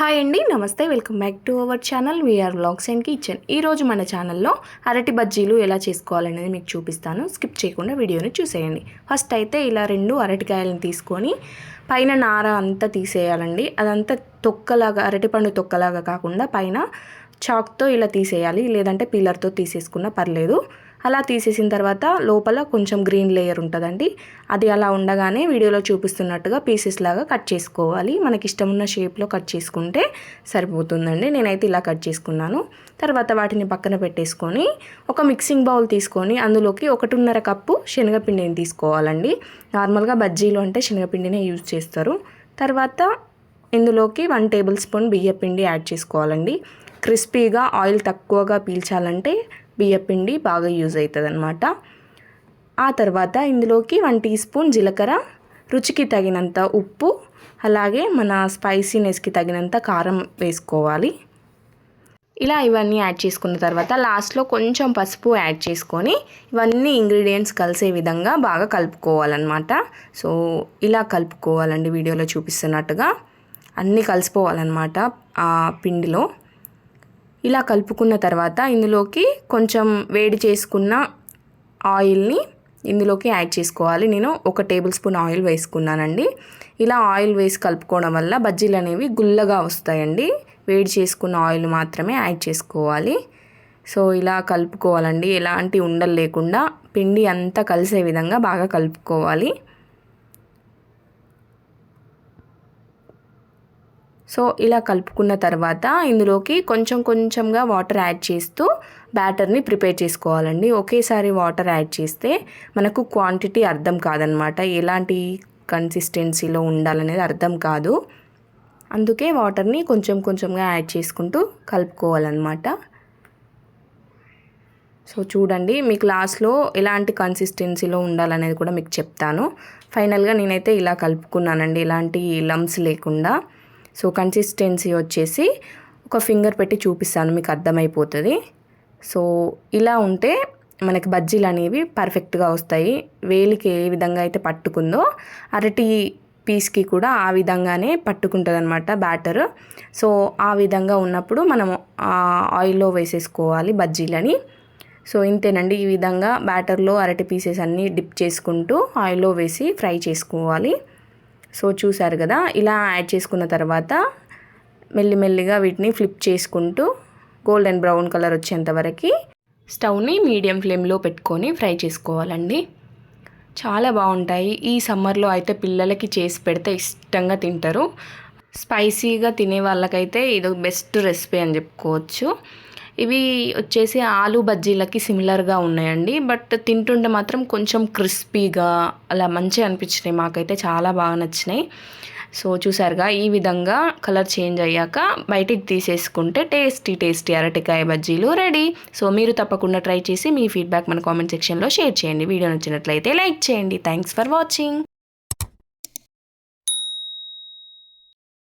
Hi అండి నమస్తే welcome back to our channel. VR vlogs and kitchen ఈరోజు మన ఛానల్లో అరటి బజ్జీలు ఎలా చేసుకోవాలనేది మీకు చూపిస్తాను. స్కిప్ చేయకుండా వీడియోని చూసేయండి. ఫస్ట్ అయితే ఇలా రెండు అరటికాయలను తీసుకొని పైన నార అంతా తీసేయాలండి. అదంతా తొక్కలాగా అరటిపండు తొక్కలాగా కాకుండా పైన చాక్తో ఇలా తీసేయాలి. లేదంటే పీలర్తో తీసేసుకున్నా పర్లేదు. అలా తీసేసిన తర్వాత లోపల కొంచెం గ్రీన్ లేయర్ ఉంటుందండి. అది అలా ఉండగానే వీడియోలో చూపిస్తున్నట్టుగా పీసెస్ లాగా కట్ చేసుకోవాలి. మనకి ఇష్టం ఉన్న షేప్లో కట్ చేసుకుంటే సరిపోతుందండి. నేనైతే ఇలా కట్ చేసుకున్నాను. తర్వాత వాటిని పక్కన పెట్టేసుకొని ఒక మిక్సింగ్ బౌల్ తీసుకొని అందులోకి ఒకటిన్నర కప్పు శనగపిండిని తీసుకోవాలండి. నార్మల్గా బజ్జీలు అంటే శనగపిండినే యూజ్ చేస్తారు. తర్వాత ఇందులోకి వన్ టేబుల్ స్పూన్ బియ్యపిండి యాడ్ చేసుకోవాలండి. క్రిస్పీగా ఆయిల్ తక్కువగా పీల్చాలంటే బియ్యపిండి బాగా యూజ్ అవుతుంది అనమాట ఆ తర్వాత ఇందులోకి వన్ టీ స్పూన్ జీలకర్ర రుచికి తగినంత ఉప్పు అలాగే మన స్పైసీనెస్కి తగినంత కారం వేసుకోవాలి. ఇలా ఇవన్నీ యాడ్ చేసుకున్న తర్వాత లాస్ట్లో కొంచెం పసుపు యాడ్ చేసుకొని ఇవన్నీ ఇంగ్రీడియంట్స్ కలిసే విధంగా బాగా కలుపుకోవాలన్నమాట. సో ఇలా కలుపుకోవాలండి వీడియోలో చూపిస్తున్నట్టుగా. అన్నీ కలిసిపోవాలన్నమాట ఆ పిండిలో. ఇలా కలుపుకున్న తర్వాత ఇందులోకి కొంచెం వేడి చేసుకున్న ఆయిల్ని ఇందులోకి యాడ్ చేసుకోవాలి. నేను ఒక టేబుల్ స్పూన్ ఆయిల్ వేసుకున్నానండి. ఇలా ఆయిల్ వేసి కలుపుకోవడం వల్ల బజ్జీలు అనేవి గుల్లగా వస్తాయండి. వేడి చేసుకున్న ఆయిల్ మాత్రమే యాడ్ చేసుకోవాలి. సో ఇలా కలుపుకోవాలండి. ఎలాంటి ఉండలు లేకుండా పిండి అంతా కలిసే విధంగా బాగా కలుపుకోవాలి. సో ఇలా కలుపుకున్న తర్వాత ఇందులోకి కొంచెం కొంచెంగా వాటర్ యాడ్ చేస్తూ బ్యాటర్ని ప్రిపేర్ చేసుకోవాలండి. ఒకేసారి వాటర్ యాడ్ చేస్తే మనకు క్వాంటిటీ అర్థం కాదనమాట. ఎలాంటి కన్సిస్టెన్సీలో ఉండాలనేది అర్థం కాదు. అందుకే వాటర్ని కొంచెం కొంచెంగా యాడ్ చేసుకుంటూ కలుపుకోవాలన్నమాట. సో చూడండి మీకు లాస్ట్లో ఎలాంటి కన్సిస్టెన్సీలో ఉండాలనేది కూడా మీకు చెప్తాను. ఫైనల్గా నేనైతే ఇలా కలుపుకున్నానండి. ఎలాంటి లమ్స్ లేకుండా. సో కన్సిస్టెన్సీ వచ్చేసి ఒక ఫింగర్ పెట్టి చూపిస్తాను మీకు అర్థమైపోతుంది. సో ఇలా ఉంటే మనకి బజ్జీలు అనేవి పర్ఫెక్ట్గా వస్తాయి. వేలికి ఏ విధంగా అయితే పట్టుకుందో అరటి పీస్కి కూడా ఆ విధంగానే పట్టుకుంటుంది అనమాట బ్యాటర్ సో ఆ విధంగా ఉన్నప్పుడు మనం ఆయిల్లో వేసేసుకోవాలి బజ్జీలని. సో ఇంతేనండి ఈ విధంగా బ్యాటర్లో అరటి పీసెస్ అన్నీ డిప్ చేసుకుంటూ ఆయిల్లో వేసి ఫ్రై చేసుకోవాలి. సో చూసారు కదా ఇలా యాడ్ చేసుకున్న తర్వాత మెల్లిమెల్లిగా వీటిని ఫ్లిప్ చేసుకుంటూ గోల్డెన్ బ్రౌన్ కలర్ వచ్చేంత వరకు స్టవ్ని మీడియం ఫ్లేమ్లో పెట్టుకొని ఫ్రై చేసుకోవాలండి. చాలా బాగుంటాయి. ఈ సమ్మర్లో అయితే పిల్లలకి చేసి పెడితే ఇష్టంగా తింటారు. స్పైసీగా తినే వాళ్ళకైతే ఇది బెస్ట్ రెసిపీ అని చెప్పుకోవచ్చు. ఇవి వచ్చేసి ఆలు బజ్జీలకి సిమిలర్గా ఉన్నాయండి. బట్ తింటుంటే మాత్రం కొంచెం క్రిస్పీగా అలా మంచిగా అనిపించినాయి. మాకైతే చాలా బాగా నచ్చినాయి. సో చూసారుగా ఈ విధంగా కలర్ చేంజ్ అయ్యాక బయటికి తీసేసుకుంటే టేస్టీ టేస్టీ అరటికాయ బజ్జీలు రెడీ. సో మీరు తప్పకుండా ట్రై చేసి మీ ఫీడ్బ్యాక్ మన కామెంట్ సెక్షన్లో షేర్ చేయండి. వీడియో నచ్చినట్లయితే లైక్ చేయండి. Thanks for watching.